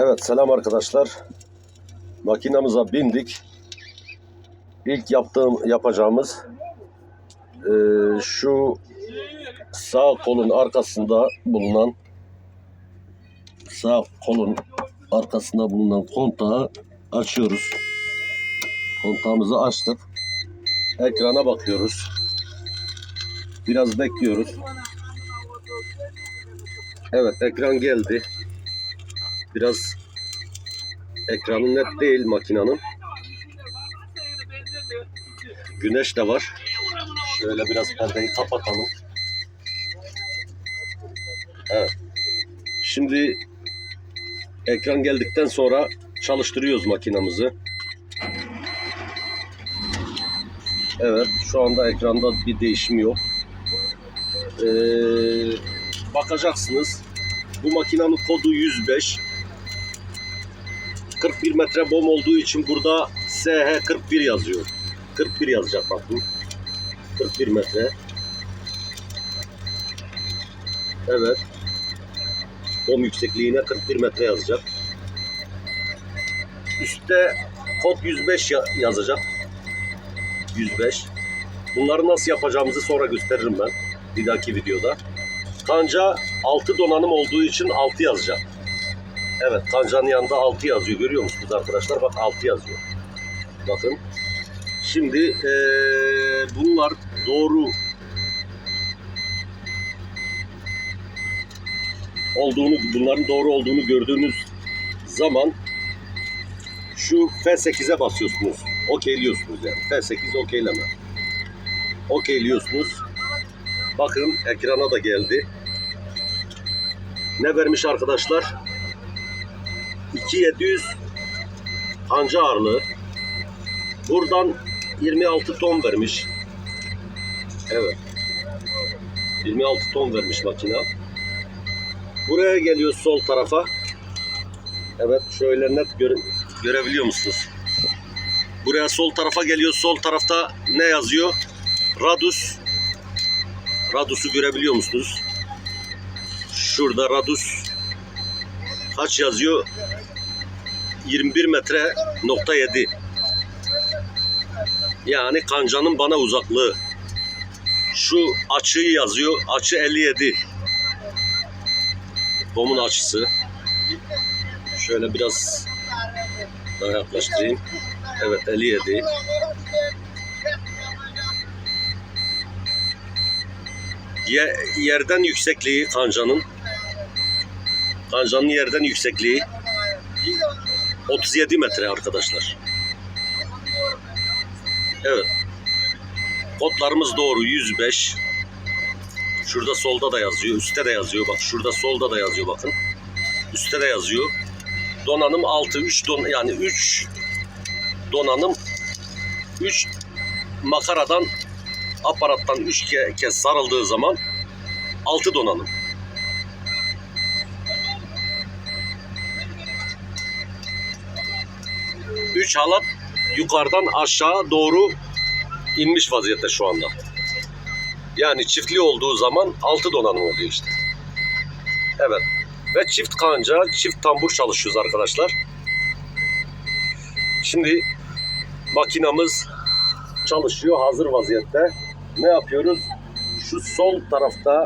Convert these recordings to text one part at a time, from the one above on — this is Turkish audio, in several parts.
Evet selam arkadaşlar. Makinamıza bindik. İlk yaptığım yapacağımız eee, şu sağ kolun arkasında bulunan sağ kolun arkasında bulunan kontağı açıyoruz. Kontağımızı açtık. Ekrana bakıyoruz. Biraz bekliyoruz. Evet ekran geldi. Biraz ekranı net değil makinanın. Güneş de var. Şöyle biraz perdeyi kapatalım. Evet. Şimdi ekran geldikten sonra çalıştırıyoruz makinamızı. Evet, şu anda ekranda bir değişim yok. Ee, bakacaksınız. Bu makinenin kodu 105. 41 metre bom olduğu için burada SH 41 yazıyor. 41 yazacak bakın. 41 metre. Evet. Bom yüksekliğine 41 metre yazacak. Üstte kod 105 ya- yazacak. 105. Bunları nasıl yapacağımızı sonra gösteririm ben bir dahaki videoda. Kanca 6 donanım olduğu için 6 yazacak. Evet kancanın yanında 6 yazıyor. Görüyor musunuz arkadaşlar? Bak 6 yazıyor. Bakın. Şimdi eee, bunlar doğru olduğunu, bunların doğru olduğunu gördüğünüz zaman şu F8'e basıyorsunuz. Okeyliyorsunuz yani. F8 okeyleme. Okeyliyorsunuz. Bakın ekrana da geldi. Ne vermiş arkadaşlar? 2700 kanca ağırlığı. Buradan 26 ton vermiş. Evet. 26 ton vermiş makina. Buraya geliyor sol tarafa. Evet şöyle net göre- görebiliyor musunuz? Buraya sol tarafa geliyor. Sol tarafta ne yazıyor? Radus. Radus'u görebiliyor musunuz? Şurada Radus kaç yazıyor? 21 metre nokta 7. Yani kancanın bana uzaklığı. Şu açıyı yazıyor. Açı 57. Bomun açısı. Şöyle biraz daha yaklaştırayım. Evet 57. Ye- yerden yüksekliği kancanın kancanın yerden yüksekliği 37 metre arkadaşlar. Evet. Kodlarımız doğru 105. Şurada solda da yazıyor, üstte de yazıyor. Bak şurada solda da yazıyor bakın. Üstte de yazıyor. Donanım 6 3 don yani 3 donanım 3 makaradan aparattan 3 ke- kez sarıldığı zaman 6 donanım. Üç halat yukarıdan aşağı doğru inmiş vaziyette şu anda. Yani çiftli olduğu zaman altı donanım oluyor işte. Evet. Ve çift kanca, çift tambur çalışıyoruz arkadaşlar. Şimdi makinamız çalışıyor hazır vaziyette. Ne yapıyoruz? Şu sol tarafta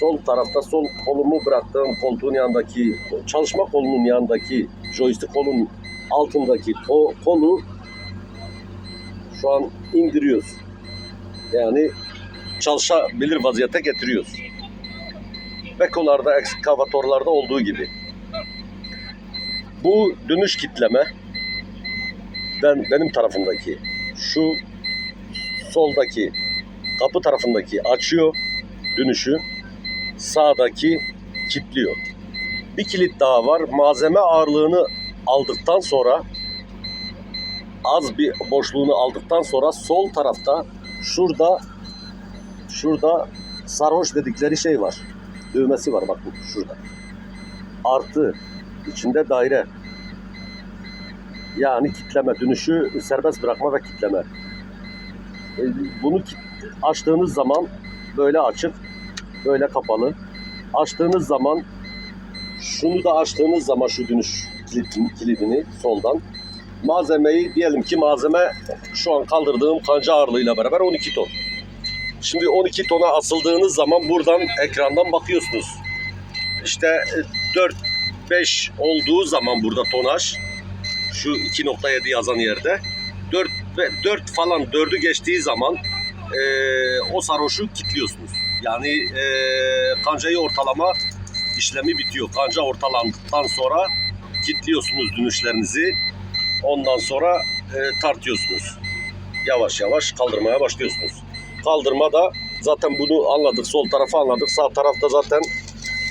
sol tarafta sol kolumu bıraktığım koltuğun yanındaki çalışma kolunun yanındaki joystick kolun altındaki o kolu şu an indiriyoruz. Yani çalışabilir vaziyete getiriyoruz. Bekolarda, ekskavatorlarda olduğu gibi. Bu dönüş kitleme ben benim tarafımdaki şu soldaki kapı tarafındaki açıyor dönüşü sağdaki kilitliyor. Bir kilit daha var. Malzeme ağırlığını aldıktan sonra az bir boşluğunu aldıktan sonra sol tarafta şurada şurada sarhoş dedikleri şey var. Düğmesi var bak bu şurada. Artı içinde daire. Yani kitleme dönüşü serbest bırakma ve kitleme. E, Bunu açtığınız zaman böyle açık, böyle kapalı. Açtığınız zaman şunu da açtığınız zaman şu dönüş kilidini, kilidini soldan. Malzemeyi diyelim ki malzeme şu an kaldırdığım kanca ağırlığıyla beraber 12 ton. Şimdi 12 tona asıldığınız zaman buradan ekrandan bakıyorsunuz. İşte 4-5 olduğu zaman burada tonaj şu 2.7 yazan yerde 4 ve 4 falan 4'ü geçtiği zaman e, o sarhoşu kilitliyorsunuz. Yani e, kancayı ortalama işlemi bitiyor. Kanca ortalandıktan sonra kilitliyorsunuz dönüşlerinizi. Ondan sonra e, tartıyorsunuz. Yavaş yavaş kaldırmaya başlıyorsunuz. Kaldırma da zaten bunu anladık. Sol tarafı anladık. Sağ tarafta zaten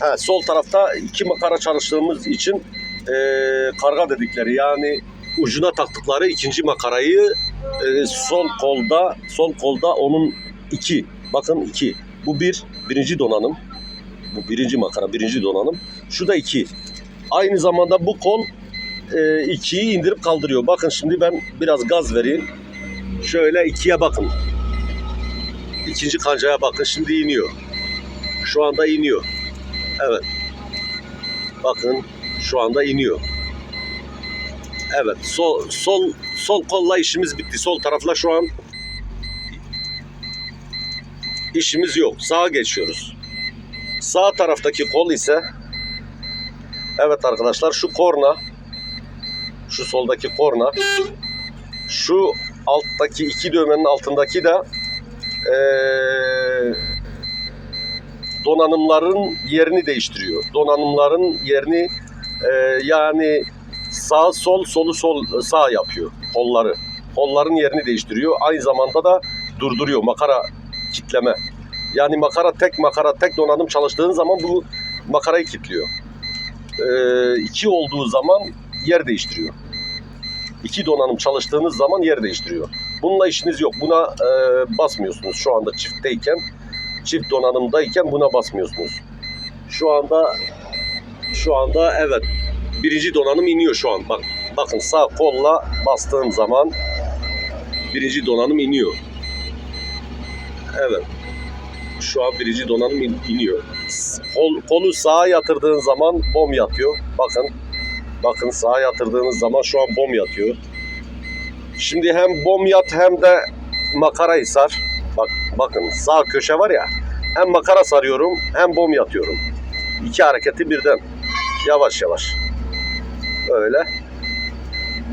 he, sol tarafta iki makara çalıştığımız için e, karga dedikleri yani ucuna taktıkları ikinci makarayı e, sol kolda sol kolda onun iki bakın iki bu bir birinci donanım bu birinci makara birinci donanım şu da iki aynı zamanda bu kol e, ikiyi indirip kaldırıyor. Bakın şimdi ben biraz gaz vereyim. Şöyle ikiye bakın. İkinci kancaya bakın. Şimdi iniyor. Şu anda iniyor. Evet. Bakın şu anda iniyor. Evet, sol sol sol kolla işimiz bitti. Sol tarafla şu an işimiz yok. Sağa geçiyoruz. Sağ taraftaki kol ise Evet arkadaşlar şu korna şu soldaki korna şu alttaki iki düğmenin altındaki de eee, donanımların yerini değiştiriyor. Donanımların yerini eee, yani sağ sol solu sol sağ yapıyor kolları. Kolların yerini değiştiriyor. Aynı zamanda da durduruyor makara kitleme. Yani makara tek makara tek donanım çalıştığın zaman bu makarayı kilitliyor. Ee, iki olduğu zaman yer değiştiriyor. İki donanım çalıştığınız zaman yer değiştiriyor. Bununla işiniz yok. Buna e, basmıyorsunuz şu anda çiftteyken. Çift donanımdayken buna basmıyorsunuz. Şu anda şu anda evet birinci donanım iniyor şu an. Bak bakın sağ kolla bastığım zaman birinci donanım iniyor. Evet. Şu an birinci donanım in- iniyor. Kol, kolu sağa yatırdığın zaman bom yatıyor. Bakın. Bakın sağa yatırdığınız zaman şu an bom yatıyor. Şimdi hem bom yat hem de makarayı sar. Bak bakın sağ köşe var ya. Hem makara sarıyorum hem bom yatıyorum. İki hareketi birden. Yavaş yavaş. Öyle.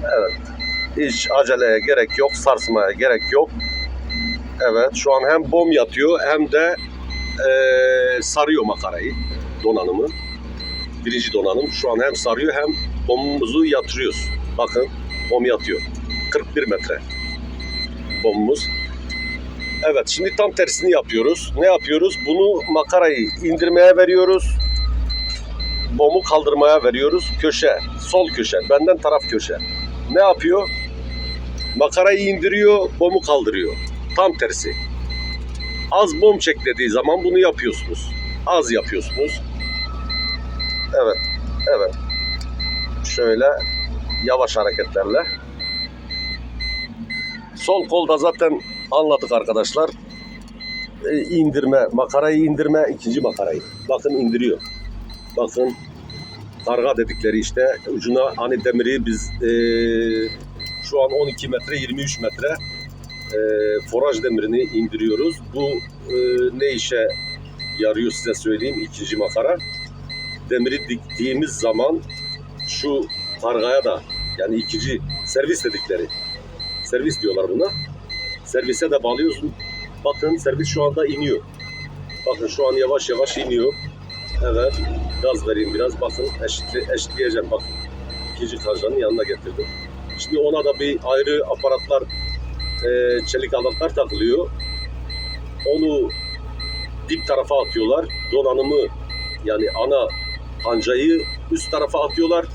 Evet. Hiç aceleye gerek yok. Sarsmaya gerek yok. Evet. Şu an hem bom yatıyor hem de eee, sarıyor makarayı. Donanımı. Birinci donanım. Şu an hem sarıyor hem bombumuzu yatırıyoruz. Bakın bom yatıyor. 41 metre bombumuz. Evet şimdi tam tersini yapıyoruz. Ne yapıyoruz? Bunu makarayı indirmeye veriyoruz bomu kaldırmaya veriyoruz. Köşe, sol köşe, benden taraf köşe. Ne yapıyor? Makarayı indiriyor, bomu kaldırıyor. Tam tersi. Az bom çek dediği zaman bunu yapıyorsunuz. Az yapıyorsunuz. Evet, evet. Şöyle yavaş hareketlerle. Sol kolda zaten anladık arkadaşlar. E, indirme, makarayı indirme, ikinci makarayı. Bakın indiriyor. Bakın karga dedikleri işte ucuna hani demiri biz eee, şu an 12 metre 23 metre eee, foraj demirini indiriyoruz. Bu eee, ne işe yarıyor size söyleyeyim ikinci makara. Demiri diktiğimiz zaman şu kargaya da yani ikinci servis dedikleri servis diyorlar buna. Servise de bağlıyorsun. Bakın servis şu anda iniyor. Bakın şu an yavaş yavaş iniyor. Evet. Gaz vereyim biraz. Bakın eşitli, eşitleyeceğim. Bak ikinci kancanın yanına getirdim. Şimdi ona da bir ayrı aparatlar, e, çelik alatlar takılıyor. Onu dip tarafa atıyorlar. Donanımı yani ana kancayı üst tarafa atıyorlar.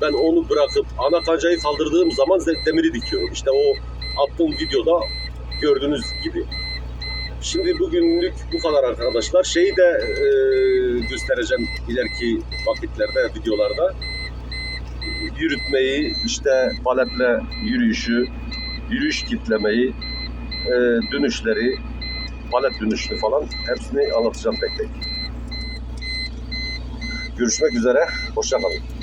Ben onu bırakıp ana kancayı kaldırdığım zaman de- demiri dikiyorum. İşte o attığım videoda gördüğünüz gibi. Şimdi bugünlük bu kadar arkadaşlar. Şeyi de e, göstereceğim ileriki vakitlerde, videolarda. Yürütmeyi, işte paletle yürüyüşü, yürüyüş kitlemeyi, e, dönüşleri, palet dönüşünü falan hepsini anlatacağım tek tek. Görüşmek üzere, hoşçakalın.